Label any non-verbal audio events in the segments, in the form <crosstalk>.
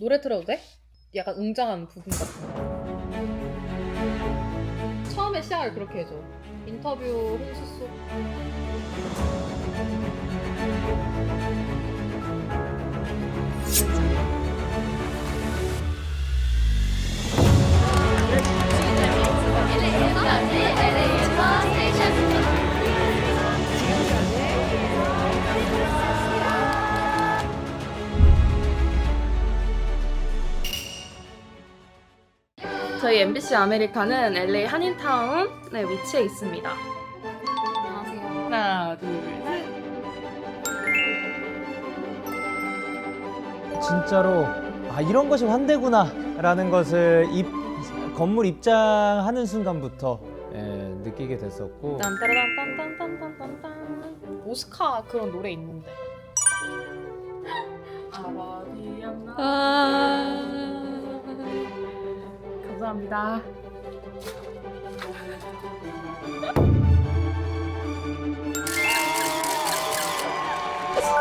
노래 틀어도 돼? 약간 웅장한 부분 같은 거. 처음에 시작을 그렇게 해줘. 인터뷰 홍수 속. 저희 MBC 아메리카는 LA 한인타운에 위치해 있습니다. 안녕하세요. 하나, 둘, 셋. 진짜로 아 이런 것이 환대구나라는 것을 입, 건물 입장하는 순간부터 예, 느끼게 됐었고. 오스카 그런 노래 있는데. 아... 감사합니다.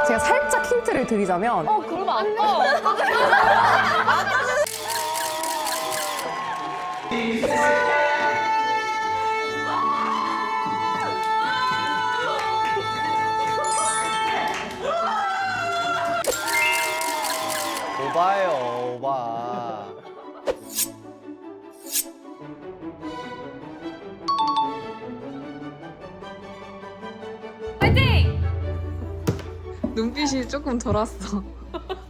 제가 살짝 힌트를 드리자면 어, 그러면 안 돼. 오바예요 오바 눈빛이 조금 돌았어. <laughs>